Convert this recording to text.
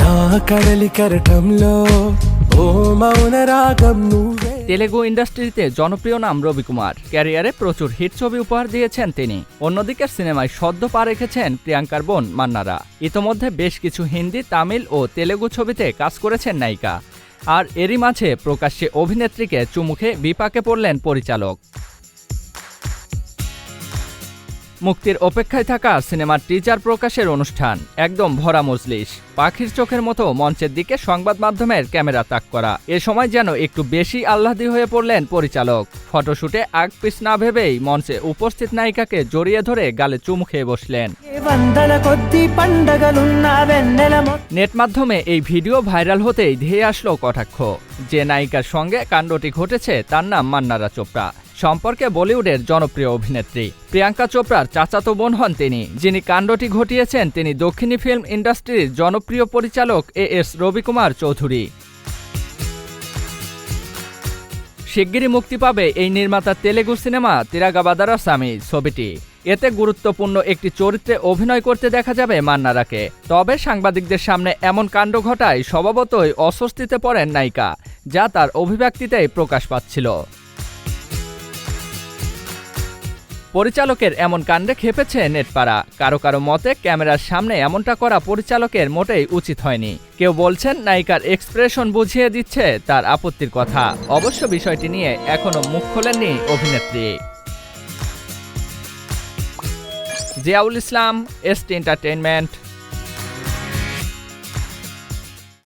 నా కడలి కెరటంలో ఓ మౌన రాగం నువ్వే তেলেগু ইন্ডাস্ট্রিতে জনপ্রিয় নাম রবি কুমার ক্যারিয়ারে প্রচুর হিট ছবি উপহার দিয়েছেন তিনি অন্যদিকে সিনেমায় সদ্য পা রেখেছেন প্রিয়াঙ্কার বোন মান্নারা ইতোমধ্যে বেশ কিছু হিন্দি তামিল ও তেলেগু ছবিতে কাজ করেছেন নায়িকা আর এরই মাঝে প্রকাশ্যে অভিনেত্রীকে চুমুখে বিপাকে পড়লেন পরিচালক মুক্তির অপেক্ষায় থাকা সিনেমার টিজার প্রকাশের অনুষ্ঠান। একদম ভরা মজলিস। পাখির চোখের মতো মঞ্চের দিকে সংবাদ মাধ্যমের ক্যামেরা তাক করা। এ সময় যেন একটু বেশি আহ্লাদি হয়ে পড়লেন পরিচালক। ফটোশুটে আগ পিস না ভেবেই মঞ্চে উপস্থিত নায়িকাকে জড়িয়ে ধরে গালে চুমু খেয়ে বসলেন। নেট মাধ্যমে এই ভিডিও ভাইরাল হতেই ধেয়ে আসলো কটাক্ষ যে নায়িকার সঙ্গে কাণ্ডটি ঘটেছে তার নাম মান্নারা চোপড়া সম্পর্কে বলিউডের জনপ্রিয় অভিনেত্রী প্রিয়াঙ্কা চোপড়ার চাচাতো বোন হন তিনি যিনি কাণ্ডটি ঘটিয়েছেন তিনি দক্ষিণী ফিল্ম ইন্ডাস্ট্রির জনপ্রিয় পরিচালক এ এস রবি কুমার চৌধুরী শিগগিরই মুক্তি পাবে এই নির্মাতার তেলেগু সিনেমা তিরাগাবাদারা স্বামী ছবিটি এতে গুরুত্বপূর্ণ একটি চরিত্রে অভিনয় করতে দেখা যাবে মান্নারাকে। তবে সাংবাদিকদের সামনে এমন কাণ্ড ঘটায় স্বভাবতই অস্বস্তিতে পড়েন নায়িকা, যা তার অভিব্যক্তিতেই প্রকাশ পাচ্ছিল। পরিচালকের এমন কাণ্ডে খেপেছে নেটপাড়া। কারও কারও মতে, ক্যামেরার সামনে এমনটা করা পরিচালকের মোটেই উচিত হয়নি। কেউ বলছেন, নায়িকার এক্সপ্রেশন বুঝিয়ে দিচ্ছে তার আপত্তির কথা। অবশ্য বিষয়টি নিয়ে এখনও মুখ খোলেননি অভিনেত্রী। Ziaul Islam S T entertainment